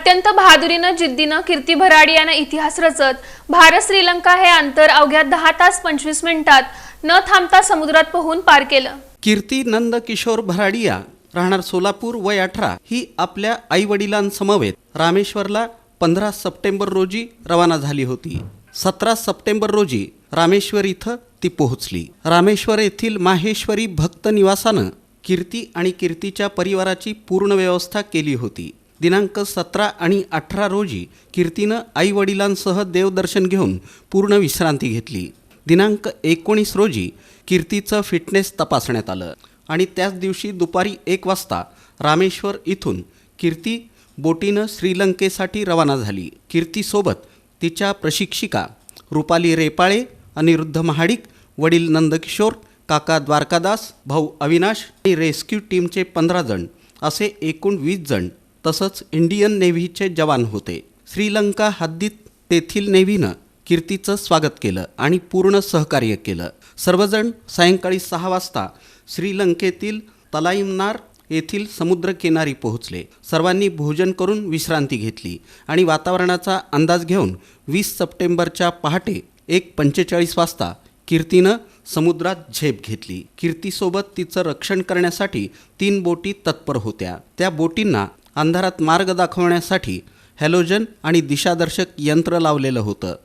अत्यंत बहादुरीनं जिद्दीनं कीर्ती भराडी यानं इतिहास रचत भारत श्रीलंका हे अंतर अवघ्या दहा तास पंचवीस मिनिटात न थांबता समुद्रात पोहून पार केलं. कीर्ती नंद किशोर भराडिया राहणार सोलापूर वय अठरा ही आपल्या आई वडिलांसमवेत रामेश्वरला पंधरा सप्टेंबर रोजी रवाना झाली होती. सतरा सप्टेंबर रोजी रामेश्वर इथं ती पोहोचली. रामेश्वर येथील माहेश्वरी भक्त निवासानं कीर्ती आणि कीर्तीच्या परिवाराची पूर्ण व्यवस्था केली होती. दिनांक सतरा आणि अठरा रोजी कीर्तीनं आई वडिलांसह देवदर्शन घेऊन पूर्ण विश्रांती घेतली. दिनांक एकोणीस रोजी कीर्तीचं फिटनेस तपासण्यात आलं आणि त्याच दिवशी दुपारी एक वाजता रामेश्वर इथून कीर्ती बोटीनं श्रीलंकेसाठी रवाना झाली. कीर्तीसोबत तिच्या प्रशिक्षिका रुपाली रेपाळे अनिरुद्ध महाडिक वडील नंदकिशोर काका द्वारकादास भाऊ अविनाश आणि रेस्क्यू टीमचे पंधरा जण असे एकूण वीस जण तसंच इंडियन नेव्हीचे जवान होते. श्रीलंका हद्दीत तेथील नेव्हीनं कीर्तीचं स्वागत केलं आणि पूर्ण सहकार्य केलं. सर्वजण सायंकाळी सहा वाजता श्रीलंकेतील तलाईमनार येथील समुद्रकिनारी पोहोचले. सर्वांनी भोजन करून विश्रांती घेतली आणि वातावरणाचा अंदाज घेऊन वीस सप्टेंबरच्या पहाटे एक पंचेचाळीस वाजता कीर्तीनं समुद्रात झेप घेतली. कीर्तीसोबत तिचं रक्षण करण्यासाठी तीन बोटी तत्पर होत्या. त्या बोटींना अंधारात मार्ग दाखवण्यासाठी हॅलोजन आणि दिशादर्शक यंत्र लावलेलं होतं.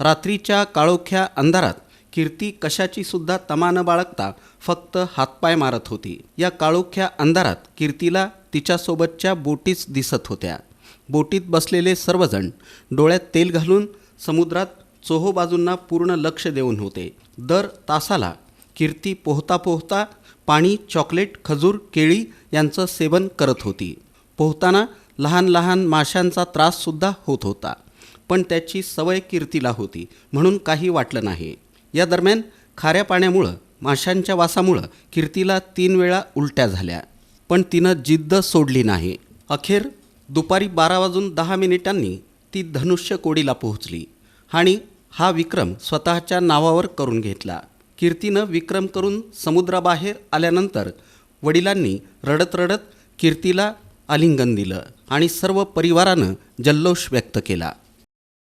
रात्रीच्या काळोख्या अंधारात कीर्ती कशाची सुद्धा तमा न बाळगता फक्त हातपाय मारत होती. या काळोख्या अंधारात कीर्तीला तिच्यासोबतच्या बोटीच दिसत होत्या. बोटीत बसलेले सर्वजण डोळ्यात तेल घालून समुद्रात चोहोबाजूंना पूर्ण लक्ष देऊन होते. दर तासाला कीर्ती पोहता पोहता पाणी चॉकलेट खजूर केळी यांचं सेवन करत होती. पोहताना लहान लहान माशांचा त्राससुद्धा होत होता. पण त्याची सवय कीर्तीला होती म्हणून काही वाटलं नाही. या दरम्यान खाऱ्या पाण्यामुळं माशांच्या वासामुळं कीर्तीला तीन वेळा उलट्या झाल्या. पण तिनं जिद्द सोडली नाही. अखेर दुपारी बारा वाजून दहा मिनिटांनी ती धनुष्य कोडीला पोहोचली आणि हा विक्रम स्वतःच्या नावावर करून घेतला. कीर्तीनं विक्रम करून समुद्राबाहेर आल्यानंतर वडिलांनी रडत रडत कीर्तीला आलिंगन दिलं आणि सर्व परिवारानं जल्लोष व्यक्त केला.